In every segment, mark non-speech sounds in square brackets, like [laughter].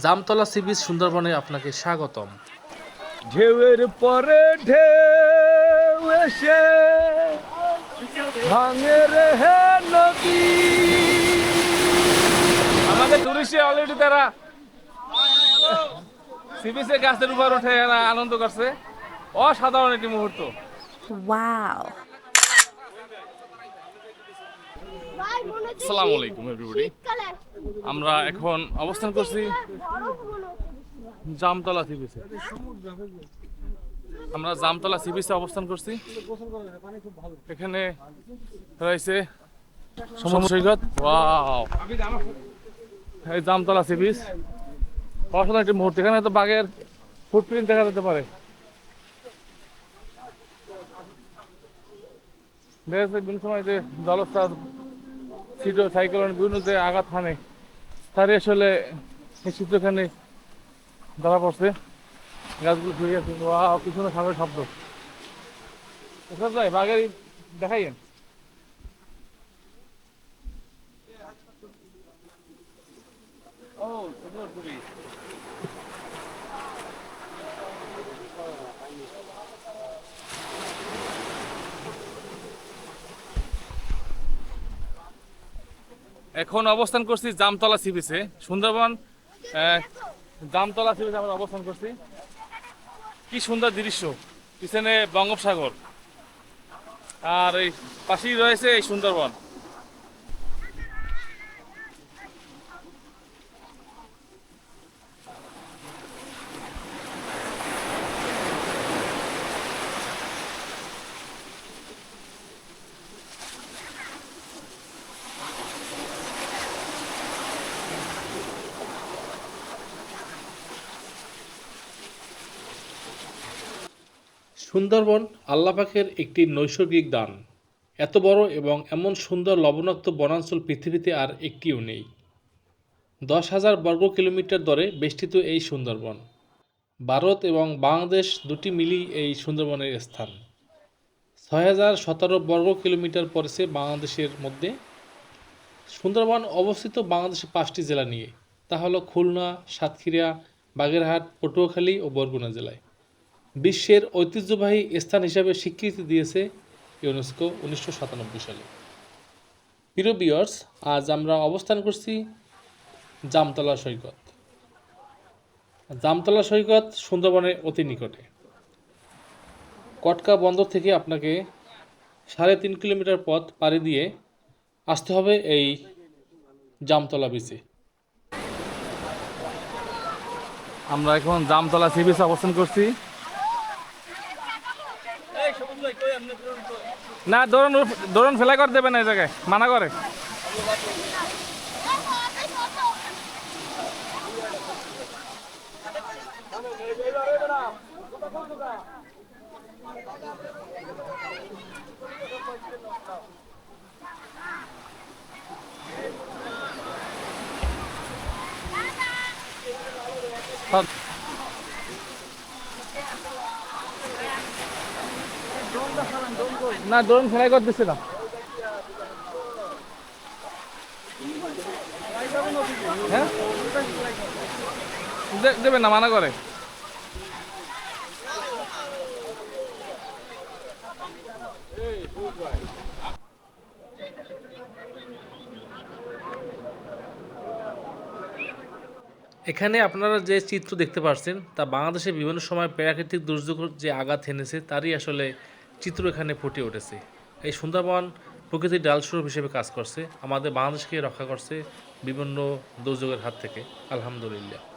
Jamtala sea beach সুন্দরবনে আপনাকে স্বাগতম। ঢেউয়ের পরে ঢেউ এসে ভাঙে রে হে নদী। আমাদের টুরিস্টে অলরেডি তারা সিবিসে গাছের উপর উঠে এরা আনন্দ করছে। অসাধারণ একটি মুহূর্ত। Wow. আমরা এখন অবস্থান করছি জামতলা সি বিচে আমরা জামতলা সি বিচে অবস্থান করছি। এখানে রয়েছে সমুদ্র সৈকত। ওয়াও এই জামতলা সি বিচ অসাধারণ একটি মুহূর্ত। এখানে তো বাঘের ফুটপ্রিন্ট দেখা যেতে পারে। দেখা বিভিন্ন সময় যে জলস্থান ছিল সাইক্লোন বিভিন্ন যে আঘাত হানে তারই আসলে চিত্রখানে ধরা পড়ছে। গাছগুলো ঘুরে আছে কিছু না সামনে শব্দ। বাঘের দেখাই Oh, সুন্দর খুবই। এখন অবস্থান করছি জামতলা সিবিসে সুন্দরবন জামতলা সিবিসে আমরা অবস্থান করছি। কি সুন্দর দৃশ্য, পিছনে বঙ্গোপসাগর। আর এই পাশেই রয়েছে এই সুন্দরবন। সুন্দরবন আল্লাহ পাকের একটি নৈসর্গিক দান। এত বড় এবং এমন সুন্দর লবণাক্ত বনাঞ্চল পৃথিবীতে আর একটিও নেই। দশ হাজার বর্গ কিলোমিটার দরে বেষ্টিত এই সুন্দরবন। ভারত এবং বাংলাদেশ দুটি মিলিয়ে এই সুন্দরবনের স্থান। ছয় হাজার সতেরো বর্গ কিলোমিটার পড়েছে বাংলাদেশের মধ্যে। সুন্দরবন অবস্থিত বাংলাদেশের পাঁচটি জেলা নিয়ে। তা হলো খুলনা, সাতক্ষীরা, বাগেরহাট, পটুয়াখালী ও বরগুনা জেলায়। বিশ্বের ঐতিহ্যবাহী স্থান হিসাবে স্বীকৃতি দিয়েছে ইউনেস্কো উনিশশো সাতানব্বই সালে। প্রিয় বিয়ার্স আজ আমরা অবস্থান করছি জামতলা সৈকত। জামতলা সৈকত সুন্দরবনের অতি নিকটে। কটকা বন্দর থেকে আপনাকে সাড়ে তিন কিলোমিটার পথ পাড়ি দিয়ে আসতে হবে এই জামতলা বিচে আমরা এখন জামতলা সি বিচে অবস্থান করছি। না দৌড়ন দৌড়ন ফেলা করে দেবে না এই জায়গায় মানা করে। না দৌড়ন ফেলাই করতেছে না হ্যাঁ? দে- দেবে না, মানা করে। এখানে আপনারা যে চিত্র দেখতে পাচ্ছেন তা বাংলাদেশে বিভিন্ন সময় প্রাকৃতিক দুর্যোগ যে আঘাত এনেছে, তারই আসলে চিত্র এখানে ফুটে উঠেছে। এই সুন্দরবন প্রকৃতির ডালস্বরূপ হিসেবে কাজ করছে। আমাদের বাংলাদেশকে রক্ষা করছে বিভিন্ন দুর্যোগের হাত থেকে। আলহামদুলিল্লাহ।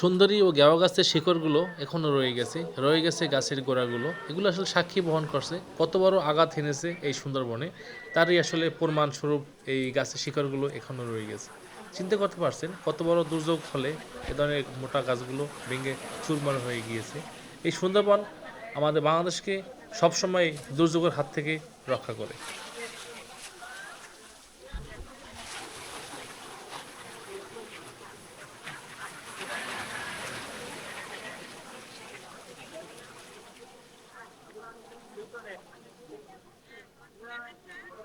সুন্দরী ও গেওয়া গাছের শিকড়গুলো এখনও রয়ে গেছে। রয়ে গেছে গাছের গোড়াগুলো। এগুলো আসলে সাক্ষী বহন করছে। কত বড় আঘাত হেনেছে এই সুন্দরবনে, তারই আসলে প্রমাণস্বরূপ এই গাছের শিকড়গুলো এখনও রয়ে গেছে। চিন্তা করতে পারছেন কত বড় দুর্যোগ হলে এ ধরনের মোটা গাছগুলো ভেঙে চুরমার হয়ে গিয়েছে। এই সুন্দরবন আমাদের বাংলাদেশকে সবসময় দুর্যোগের হাত থেকে রক্ষা করে খুবই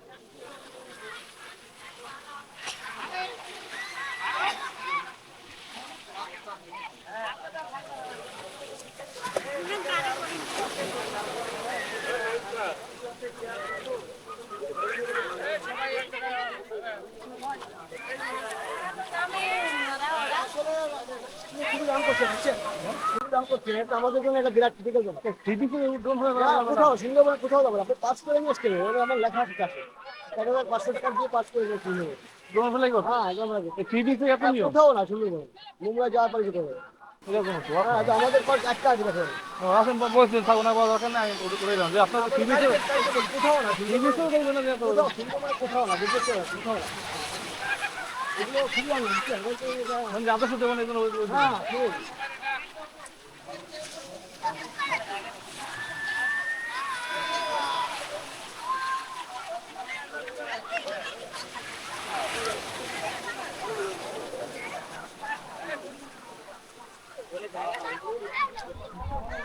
দাম করছে বুঝছেন খুবই দাম করছে এটা আমাদের জন্য একটা বিরাট ক্রিটিক্যাল জন্য টিভিতে ড্রোন হয়ে না, কোথাও সুন্দরবনে কোথাও যাব আপনি পাস করে নিয়ে আসতে হবে আমার লেখা আছে এক হাজার পাঁচশো টাকা দিয়ে পাস করে নিয়ে আসতে ড্রোন ফেলাই করো। হ্যাঁ একদম রাখবে টিভিতে এত কোথাও না সুন্দরবন। নোংরা যাওয়ার পরে যেতে হবে। এরকম তো হ্যাঁ তো আমাদের পাশ একটা আছে দেখেন আসেন বলছেন থাকুন না বলার দরকার নাই ওটা করে দিলাম যে আপনার কোথাও না টিভিতেও না। কোথাও না কোথাও না এগুলো খুবই আমি বুঝছেন বলতে এটা- মানে আপনার সাথে মানে কোনো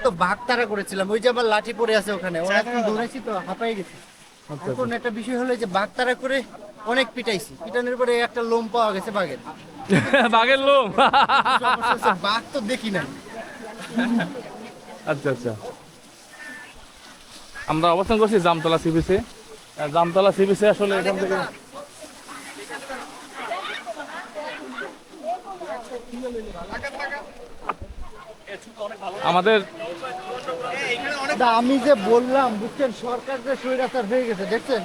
তো বাঘ তারা করেছিলাম। ওই যে আবার লাঠি পড়ে আছে ওখানে। অনেকক্ষণ দৌড়াইছি তো হাঁপাই গেছে। এখন একটা বিষয় হলো যে বাঘ তারা করে অনেক পিটাইছি। পিটানোর পরে একটা লোম পাওয়া গেছে বাঘের। [laughs] বাঘের লোম? [laughs] বাঘ তো দেখি না আচ্ছা আচ্ছা। আমরা অবস্থান করছি জামতলা সিবিসে জামতলা সিবিসে আসলে এখান থেকে আমাদের আমি যে বললাম বুঝছেন সরকার যে স্বৈরাচার হয়ে গেছে দেখছেন?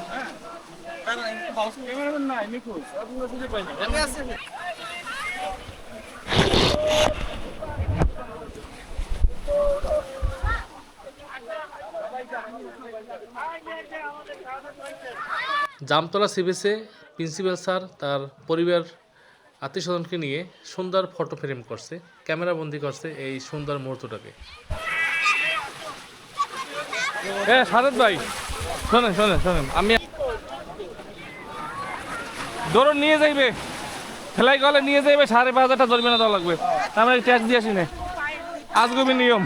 জামতলা সিবিসে প্রিন্সিপাল স্যার তার পরিবার আত্মীয় স্বজনকে নিয়ে সুন্দর ফটো ফ্রেম করছে ক্যামেরাবন্দি করছে এই সুন্দর মুহূর্তটাকে। এ, সারদ ভাই, শোনেন শোনেন শোনেন, আমি ধরুন নিয়ে যাইবে। ফেলাই গলে নিয়ে যাইবে, সাড়ে পাঁচ হাজার জরিমানা দেওয়া লাগবে। আমরা ট্যাক্স দিয়ে আসি না। আজগবি নিয়ম।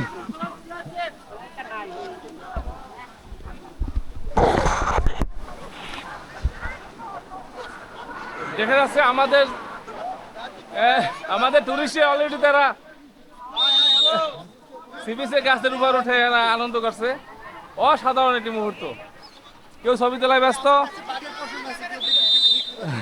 দেখা যাচ্ছে আমাদের আমাদের টুরিস্টে অলরেডি তারা সিবিসে গাছের উপর উঠে আনন্দ করছে। অসাধারণ একটি মুহূর্ত। কেউ ছবি তোলায় ব্যস্ত।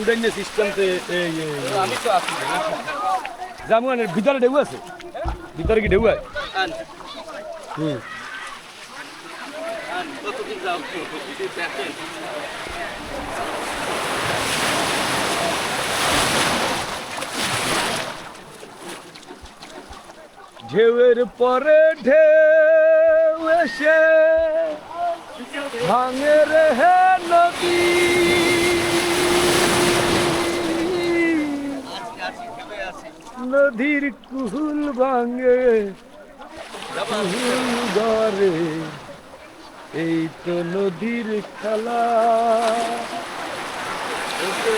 উডাইনে সিস্টেমতে এই আমি তো আছি জামুয়ানের ভিতরে ঢেউ আছে? ভিতরে কি ঢেউ আছে? হুম। ঢেউয়ের পরে ঢেউ এসে ভাঙে রে হে নদী। নদীর কুহুল ভাঙে কুহুল গড়ে। এই তো নদীর খেলা। এতে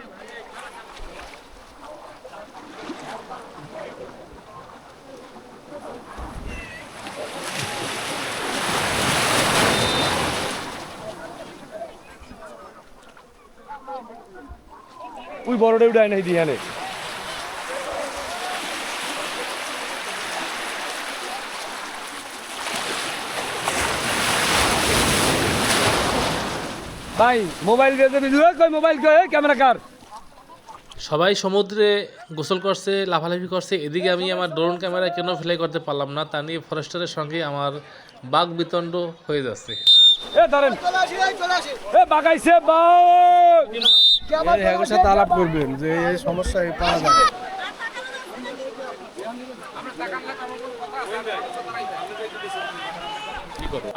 [laughs] [laughs] ওই বড়টা উঠায় নাই দিয়ে আনে ভাই মোবাইল কই মোবাইল কই ক্যামেরা কার? সবাই সমুদ্রে গোসল করছে লাফালাফি করছে এদিকে আমি আমার ড্রোন ক্যামেরা কেন ফ্লাই করতে পারলাম না তা নিয়ে ফরেস্টারের সঙ্গে আমার বাঘ বিতণ্ড হয়ে যাচ্ছে। এ ধরেন এ বাগাইছে বাঘ! সাথে আলাপ করবেন যে এই সমস্যা পাওয়া যাবে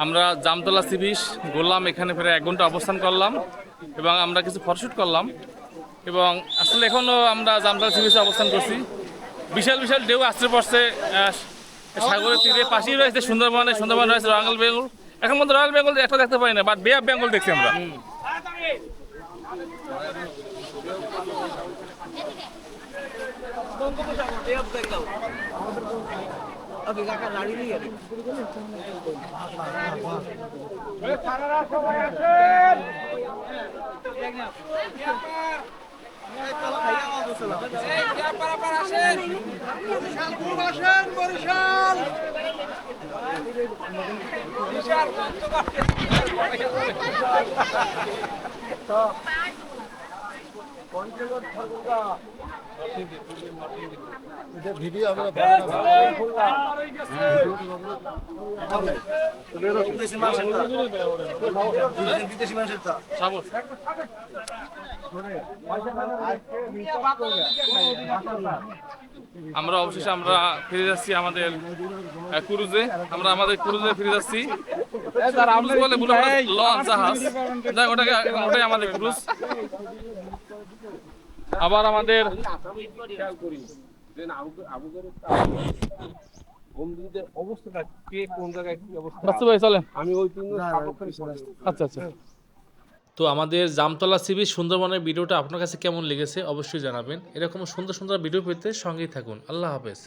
আমরা জামতলা সি বিচ ঘুরলাম এখানে প্রায় এক ঘণ্টা অবস্থান করলাম এবং আমরা কিছু ফটোশ্যুট করলাম। এবং আসলে এখনও আমরা জামতলা সি বিচে অবস্থান করছি। বিশাল বিশাল ঢেউ আসতে পড়ছে সাগরের তীরে পাশেই রয়েছে সুন্দরবনে সুন্দরবন রয়েছে রয়্যাল বেঙ্গল। এখন মধ্যে রয়্যাল বেঙ্গল একটা দেখতে পাই না বাট বে অফ বেঙ্গল দেখছি আমরা। বরিশাল বিশাল বন্ধ করে আমরা অবশেষে আমরা ফিরে যাচ্ছি আমাদের ক্রুজে। আমরা আমাদের ক্রুজে ফিরে যাচ্ছি। বলে লঞ্চ জাহাজ। ওটাকে ওটাই আমাদের ক্রুজ। আবার আমাদের অবস্থাটা কে কোন জায়গায় কি অবস্থা ভাই চলেন আমি ওই তিন আচ্ছা আচ্ছা। তো আমাদের জামতলা সিবি সুন্দরবনের ভিডিওটা আপনার কাছে কেমন লেগেছে অবশ্যই জানাবেন। এরকম সুন্দর সুন্দর ভিডিও পেতে সঙ্গেই থাকুন। আল্লাহ হাফেজ।